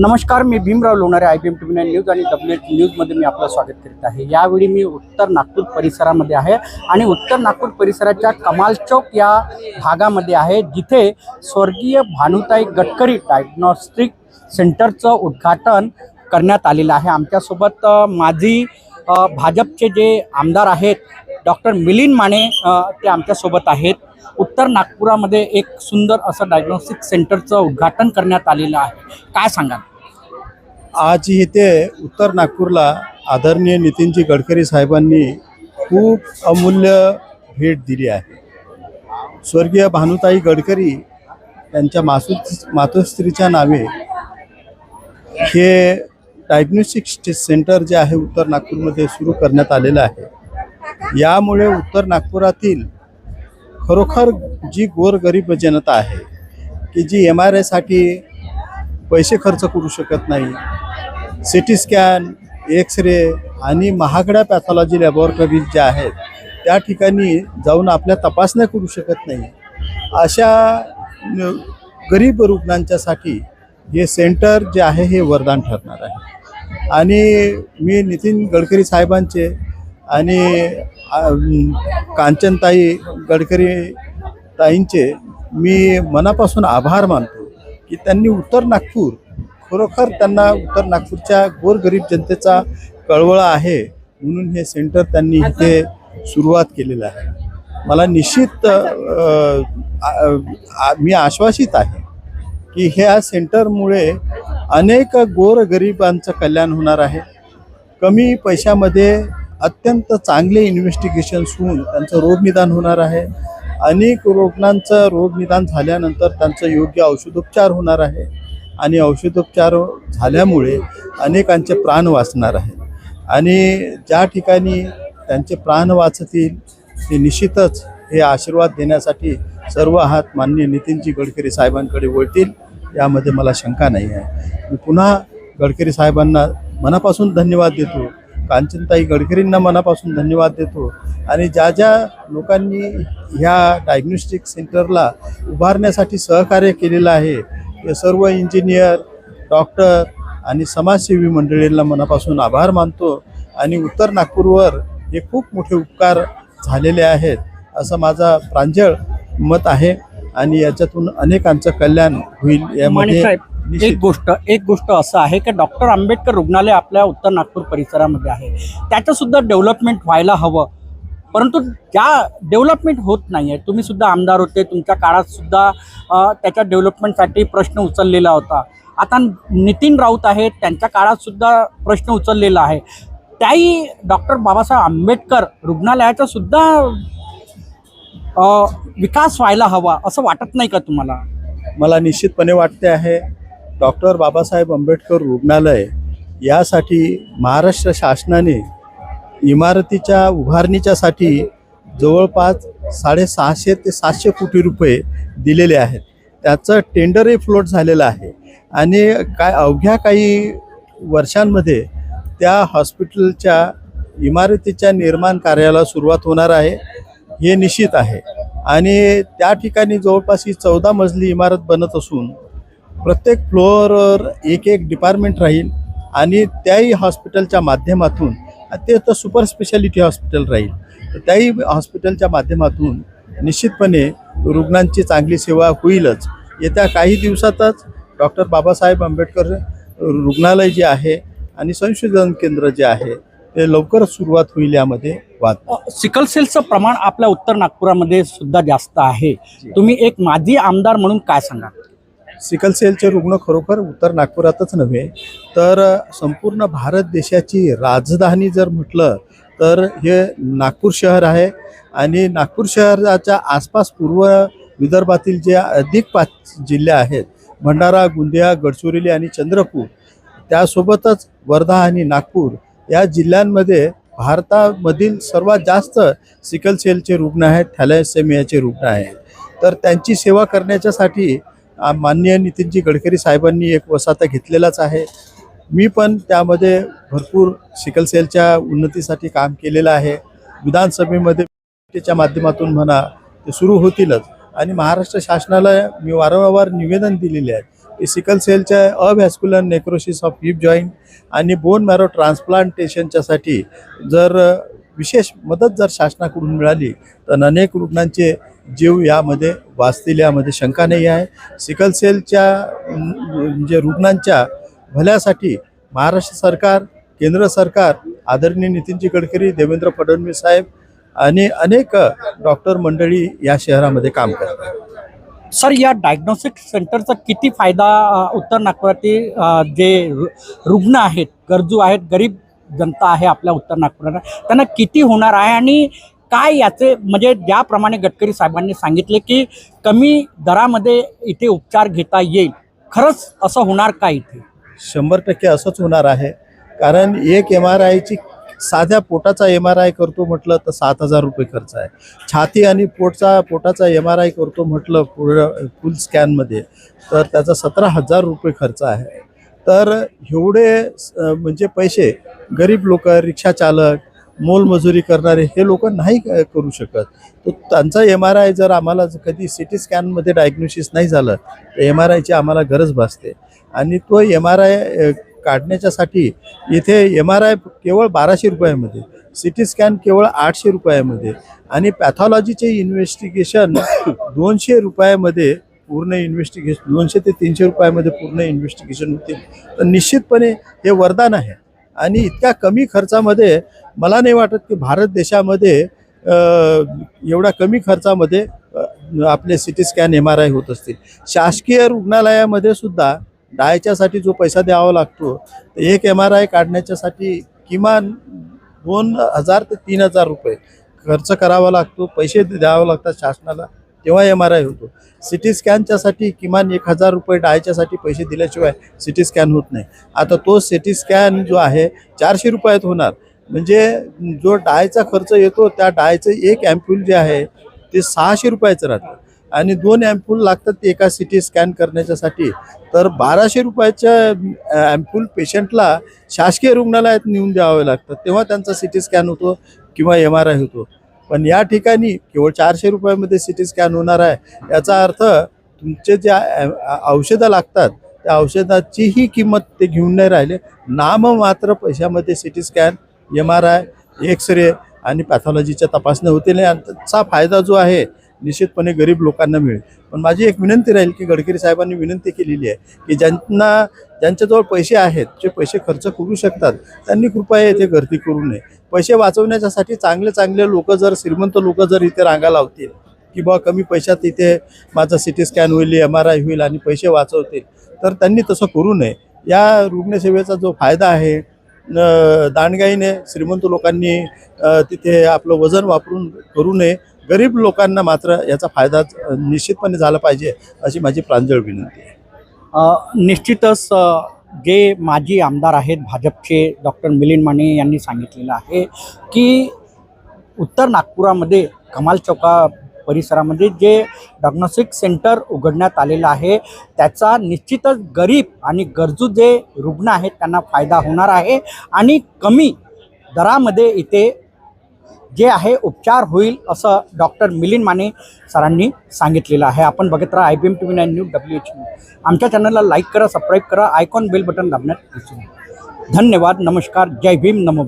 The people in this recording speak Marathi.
नमस्कार मी Bhimrao Lonare I B M T news आणि डब्ल्यू एच न्यूजमध्ये मी आपलं स्वागत करीत आहे. यावेळी मी उत्तर नागपूर परिसरामध्ये आहे आणि उत्तर नागपूर परिसराच्या कमाल चौक या भागामध्ये आहे जिथे स्वर्गीय भानुताई गडकरी डायग्नॉस्टिक सेंटरचं उद्घाटन करण्यात आलेलं आहे. आमच्यासोबत माझी माजी भाजपचे जे आमदार आहेत डॉक्टर मिलिंद माने ते आमच्यासोबत आहेत. उत्तर नागपुरामध्ये एक सुंदर असं डायग्नॉस्टिक सेंटरचं उद्घाटन करण्यात आलेलं आहे. काय सांगाल? आज इथे उत्तर नागपूरला आदरणीय नितीनजी गडकरी साहेबांनी खूप अमूल्य भेट दिली आहे. स्वर्गीय भानुताई गडकरी त्यांच्या मासू मातोश्रीच्या नावे हे डायग्नोस्टिक सेंटर जे आहे उत्तर नागपूरमध्ये सुरू करण्यात आलेलं आहे. यामुळे उत्तर नागपुरातील खरोखर जी गोरगरीब जनता आहे की जी एम आर आयसाठी पैसे खर्च करू शकत नाही C T scan X ray आणि महागड्या पॅथॉलॉजी लॅबॉरेटरीज ज्या आहेत त्या ठिकाणी जाऊन आपल्या तपासण्या करू शकत नाही. अशा गरीब रुग्णांच्यासाठी हे सेंटर जे आहे हे वरदान ठरणार आहे. आणि मी नितीन गडकरी साहेबांचे आणि कांचनताई गडकरी ताईंचे मी मनापासून आभार मानतो की त्यांनी उत्तर नागपूर खरोखर त्यांना उत्तर नागपूरच्या गोरगरीब जनतेचा कळवळा आहे म्हणून हे सेंटर त्यांनी इथे सुरुवात केलेलं आहे. मला निश्चित आ- मी आश्वासित आहे की ह्या सेंटरमुळे अनेक गोरगरिबांचं कल्याण होणार आहे. कमी पैशामध्ये अत्यंत चांगले इन्व्हेस्टिगेशन्स होऊन त्यांचं रोगनिदान होणार आहे. अनेक रुग्णांचं रोगनिदान झाल्यानंतर त्यांचं योग्य औषधोपचार होणार आहे. आणि औषधोपचार झाल्यामुळे अनेकांचे प्राण वाचणार आहे. आणि ज्या ठिकाणी त्यांचे प्राण वाचतील ते निश्चितच हे आशीर्वाद देण्यासाठी सर्व हात माननीय नितीनजी गडकरी साहेबांकडे वळतील. यामध्ये मला शंका नाही आहे. मी पुन्हा गडकरी साहेबांना मनापासून धन्यवाद देतो. कांचनताई गडकरींना मनापासून धन्यवाद देतो. आणि ज्या ज्या लोकांनी ह्या डायग्नोस्टिक सेंटरला उभारण्यासाठी सहकार्य केलेलं आहे ते सर्व इंजिनियर डॉक्टर आणि समाजसेवी मंडळींना मनापासून आभार मानतो. आणि उत्तर नागपूरवर हे खूप मोठे उपकार झालेले आहेत असं माझा प्रांजळ मत आहे. आणि याच्यातून अनेकांचं कल्याण होईल यामध्ये एक गोष्ट एक गोष्ट असं आहे की डॉक्टर आंबेडकर रुग्णालय आपल्या उत्तर नागपूर परिसरामध्ये आहे. त्याचं सुद्धा डेव्हलपमेंट व्हायला हवं. परंतु ज्या डेव्हलपमेंट होत नाही आहे तुम्ही सुद्धा आमदार होते तुमच्या काळात सुद्धा त्याच्या डेव्हलपमेंटसाठी प्रश्न उचललेला होता. आता नितीन राऊत आहेत त्यांच्या काळात सुद्धा प्रश्न उचललेला आहे. त्याही डॉक्टर बाबासाहेब आंबेडकर रुग्णालयाचा सुद्धा विकास व्हायला हवा असं वाटत नाही का तुम्हाला? मला निश्चितपणे वाटते आहे. डॉक्टर बाबासाहेब आंबेडकर रुग्णालय यासाठी महाराष्ट्र शासनाने इमारतीच्या उभारणीच्यासाठी जवळपास साडेसहाशे ते सातशे कोटी रुपये दिलेले आहेत. त्याचं टेंडरही फ्लोट झालेलं आहे. आणि काय अवघ्या काही वर्षांमध्ये त्या हॉस्पिटलच्या इमारतीच्या निर्माण कार्याला सुरुवात होणार आहे हे निश्चित आहे. आणि त्या ठिकाणी जवळपास ही चौदा मजली इमारत बनत असून प्रत्येक फ्लोअरवर एक एक डिपार्टमेंट राहील आणि त्याही हॉस्पिटलच्या माध्यमातून ते तर सुपर स्पेशालिटी हॉस्पिटल राहील. तर त्याही हॉस्पिटलच्या माध्यमातून निश्चितपणे रुग्णांची चांगली सेवा होईलच. येत्या काही दिवसातच डॉक्टर बाबासाहेब आंबेडकर रुग्णालय जे आहे आणि संशोधन केंद्र जे आहे ते लवकरच सुरुवात होईल यामध्ये वाद सिकल सेलचं प्रमाण आपल्या उत्तर नागपुरामध्ये सुद्धा जास्त आहे. तुम्ही एक माजी आमदार म्हणून काय सांगा सिकल सेलचे रुग्ण खरोखर उत्तर नागपुरातच नव्हे तर संपूर्ण भारत देशाची राजधानी जर म्हटलं तर हे नागपूर शहर आहे आणि नागपूर शहराच्या आसपास पूर्व विदर्भातील जे अधिक पाच जिल्हे आहेत भंडारा गोंदिया गडचिरोली आणि चंद्रपूर त्यासोबतच वर्धा आणि नागपूर या जिल्ह्यांमध्ये भारतामधील सर्वात जास्त सिकल सेलचे रुग्ण आहेत थॅलेसेमियाचे रुग्ण आहेत. तर त्यांची सेवा करण्याच्यासाठी माननीय नितीनजी गडकरी साहेबांनी एक वसाता घेतलेलाच आहे. मी पण त्यामध्ये भरपूर सिकलसेलच्या उन्नतीसाठी काम केलेलं आहे. विधानसभेमध्ये च्या माध्यमातून म्हणा ते सुरू होतीलच. आणि महाराष्ट्र शासनाला मी वारंवार निवेदन दिलेले आहे की सिकल सेलच्या avascular necrosis of hip joint आणि बोन मॅरो ट्रान्सप्लांटेशनच्यासाठी जर विशेष मदत जर शासनाकडून मिळाली तर अनेक रुग्णांचे जीव यामध्ये वाचतील यामध्ये शंका नाही आहे. सिकल सेलच्या म्हणजे रुग्णांच्या भल्यासाठी महाराष्ट्र सरकार केंद्र सरकार आदरणीय नितीनजी गडकरी देवेंद्र फडणवीस साहेब आणि अनेक डॉक्टर मंडळी या शहरामध्ये काम करतात. सर या डायग्नोस्टिक सेंटरचा किती फायदा उत्तर नागपुरातील जे रु- रुग्ण आहेत गरजू आहेत गरीब जनता आहे आपल्या उत्तर नागपुरात त्यांना किती होणार आहे? आणि काय याचे म्हणजे ज्याप्रमाणे गडकरी साहेबांनी सांगितले की कमी दरामध्ये इथे उपचार घेता येईल खरंच असं होणार का इथे? शंभर टक्के असंच होणार आहे. कारण एक एम आर आयची साध्या पोटाचा एम आर आय करतो म्हटलं तर सात हजार रुपये खर्च आहे. छाती आणि पोटचा पोटाचा एम आर आय करतो म्हटलं पूर्ण फुल स्कॅनमध्ये तर त्याचा सतरा हजार रुपये खर्च आहे. तर एवढे म्हणजे पैसे गरीब लोक रिक्षा चालक मोलमजुरी करणारे हे लोक नाही क- करू शकत. तर त्यांचा एम आर आय जर आम्हाला जर कधी सी टी स्कॅनमध्ये डायग्नोसिस नाही झालं तर एम आर आयची आम्हाला गरज भासते. आणि तो एम आर आय काढण्याच्यासाठी इथे एम आर आय केवळ बाराशे रुपयामध्ये सी टी स्कॅन केवळ आठशे रुपयामध्ये आणि पॅथॉलॉजीचे इन्व्हेस्टिगेशन दोनशे रुपयामध्ये पूर्ण इन्व्हेस्टिगेशन दोनशे ते तीनशे रुपयामध्ये पूर्ण इन्व्हेस्टिगेशन होते तर निश्चितपणे हे वरदान आहे. आणि इतक्या कमी खर्चामध्ये मला नाही वाटत की भारत देशामध्ये एवढ्या कमी खर्चामध्ये आपले C T scan M R I होत असतील. शासकीय रुग्णालयामध्ये सुद्धा डायच्यासाठी जो पैसा द्यावा लागतो एक एम आर आय काढण्याच्यासाठी किमान दोन हजार ते तीन हजार रुपये खर्च करावा लागतो पैसे द्यावे लागतात शासनाला. तेव्हा एम आर आय होतो. सी टी स्कॅनच्यासाठी किमान एक हजार रुपये डायच्यासाठी पैसे दिल्याशिवाय सी टी स्कॅन होत नाही. आता तो सी टी स्कॅन जो आहे चारशे रुपयात होणार. म्हणजे जो डायचा खर्च येतो त्या डायचं एक ॲम्प्युल जे आहे ते सहाशे रुपयाचं राहतं. आणि दोन ॲम्प्युल लागतात ते एका सी टी स्कॅन करण्याच्यासाठी. तर बाराशे रुपयाच्या ॲम्प्युल पेशंटला शासकीय रुग्णालयात नेऊन द्यावे लागतात तेव्हा त्यांचा सी टी स्कॅन होतो किंवा एम आर आय होतो. पण या ठिकाणी केवळ चारशे रुपयामध्ये सी टी स्कॅन होणार आहे. याचा अर्थ तुमचे ज्या औषधं लागतात त्या औषधाचीही किंमत ते घेऊन नाही राहिले. नाममात्र पैशामध्ये C T scan M R I X ray आणि पॅथॉलॉजीच्या तपासण्या होतील आणि त्याचा फायदा जो आहे निश्चितपणे गरीब लोकांना मिळेल. पण माझी एक विनंती राहील की गडकरी साहेबांनी विनंती केलेली आहे की ज्यांना ज्यांच्याजवळ पैसे आहेत जे पैसे खर्च करू शकतात त्यांनी कृपया येथे गर्दी करू नये. पैसे वाचवण्याच्यासाठी चांगले चांगले लोक जर श्रीमंत लोक जर इथे रांगा लावतील की बा कमी पैशात इथे माझा सी टी स्कॅन होईल एम आर आय होईल आणि पैसे वाचवतील तर त्यांनी तसं करू नये. या रुग्णसेवेचा जो फायदा आहे न- दांडगाईने श्रीमंत लोकांनी तिथे आपलं वजन वापरून करू नये. गरीब लोकांना मात्र याचा फायदा निश्चितपणे झाला पाहिजे अशी माझी प्रांजळ विनंती आहे. निश्चितच जे माजी आमदार आहेत भाजपचे डॉक्टर मिलिंद माने यांनी सांगितलेलं आहे की उत्तर नागपुरामध्ये कमाल चौका परिसरामध्ये जे डायग्नोस्टिक सेंटर उघडण्यात आलेलं आहे त्याचा निश्चितच गरीब आणि गरजू जे रुग्ण आहेत त्यांना फायदा होणार आहे आणि कमी दरामध्ये इथे जे आहे उपचार होईल असं डॉक्टर मिलिंद माने सरांनी सांगितलेलं आहे. आपण बघत राहा I B M T V nine news W H news आमच्या चॅनलला लाईक करा सबस्क्राईब करा आयकॉन बेल बटन दाबण्यात विसरू धन्यवाद नमस्कार जय भीम नमो